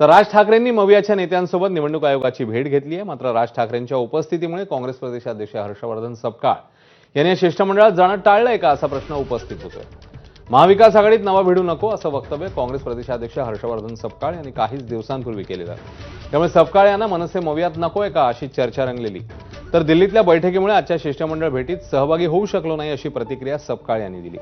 तर राज ठाकरेंनी मवियाच्या नेत्यांसोबत निवडणूक आयोगाची भेट घेतली आहे. मात्र राज ठाकरेंच्या उपस्थितीमुळे काँग्रेस प्रदेशाध्यक्ष हर्षवर्धन सपकाळ यांनी या शिष्टमंडळात जाणं टाळलंय का असा प्रश्न उपस्थित होतोय. महाविकास आघाडीत नवा भिडू नको असं वक्तव्य काँग्रेस प्रदेशाध्यक्ष हर्षवर्धन सपकाळ यांनी काहीच दिवसांपूर्वी केलेलं त्यामुळे सपकाळ यांना मनसे मवियात नकोय का अशी चर्चा रंगलेली. तर दिल्लीतल्या बैठकीमुळे आजच्या शिष्टमंडळ भेटीत सहभागी होऊ शकलो नाही अशी प्रतिक्रिया सपकाळ यांनी दिली.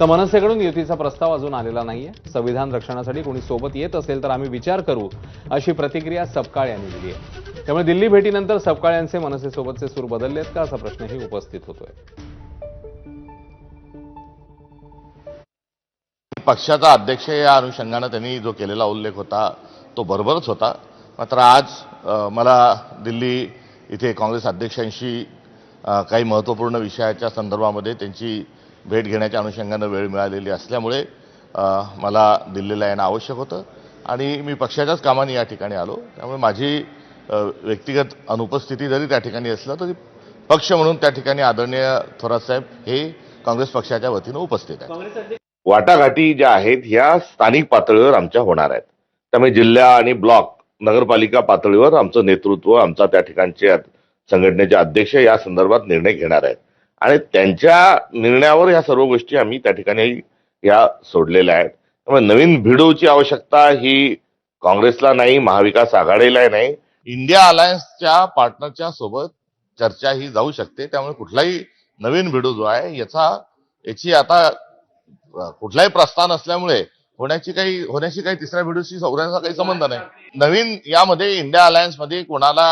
तर मनसेकडून युतीचा प्रस्ताव अजून आलेला नाहीये. संविधान रक्षणासाठी कोणी सोबत येत असेल तर आम्ही विचार करू अशी प्रतिक्रिया सपकाळ यांनी दिली आहे. त्यामुळे दिल्ली भेटीनंतर सपकाळ यांचे मनसेसोबतचे सूर बदललेत का असा प्रश्नही उपस्थित होतोय. पक्षाचा अध्यक्ष या अनुषंगानं त्यांनी जो केलेला उल्लेख होता तो बरोबरच होता. मात्र आज मला दिल्ली इथे काँग्रेस अध्यक्षांशी काही महत्त्वपूर्ण विषयाच्या संदर्भामध्ये त्यांची भेट घेण्याच्या अनुषंगानं वेळ मिळालेली असल्यामुळे मला दिल्लीला येणं आवश्यक होतं. आणि मी पक्षाच्याच कामाने या ठिकाणी आलो. त्यामुळे माझी व्यक्तिगत अनुपस्थिती जरी त्या ठिकाणी असलं तरी पक्ष म्हणून त्या ठिकाणी आदरणीय थोरात साहेब हे काँग्रेस पक्षाच्या वतीनं उपस्थित आहेत. वाटाघाटी ज्या आहेत ह्या स्थानिक पातळीवर आमच्या होणार आहेत. त्यामुळे जिल्हा आणि ब्लॉक नगरपालिका पातळीवर आमचं नेतृत्व आमचा त्या ठिकाणचे संघटनेचे अध्यक्ष या संदर्भात निर्णय घेणार आहेत. आणि त्यांच्या निर्णयावर या सर्व गोष्टी आम्ही त्या ठिकाणी या सोडलेल्या आहेत. त्यामुळे नवीन भिडूची आवश्यकता ही काँग्रेसला नाही महाविकास आघाडीला नाही. इंडिया अलायन्सच्या पार्टनरच्या सोबत चर्चा ही जाऊ शकते. त्यामुळे कुठलाही नवीन भिडू जो आहे याचा याची आता कुठलाही प्रस्थान असल्यामुळे होण्याची काही होण्याशी काही तिसऱ्या व्हिडिओशी सौऱ्याचा काही संबंध नाही. नवीन यामध्ये इंडिया अलायन्समध्ये कोणाला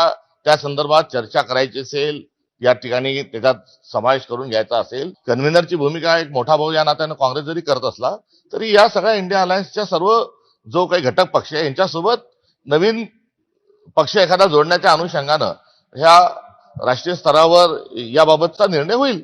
त्या संदर्भात चर्चा करायची असेल या ठिकाणी त्याच्यात समावेश करून घ्यायचा असेल कन्व्हेनरची भूमिका एक मोठा भाऊ या नात्यानं काँग्रेस जरी करत असला तरी या सगळ्या इंडिया अलायन्सच्या सर्व जो काही घटक पक्ष आहे यांच्यासोबत नवीन पक्ष एखादा जोडण्याच्या अनुषंगानं ह्या राष्ट्रीय स्तरावर याबाबतचा निर्णय होईल.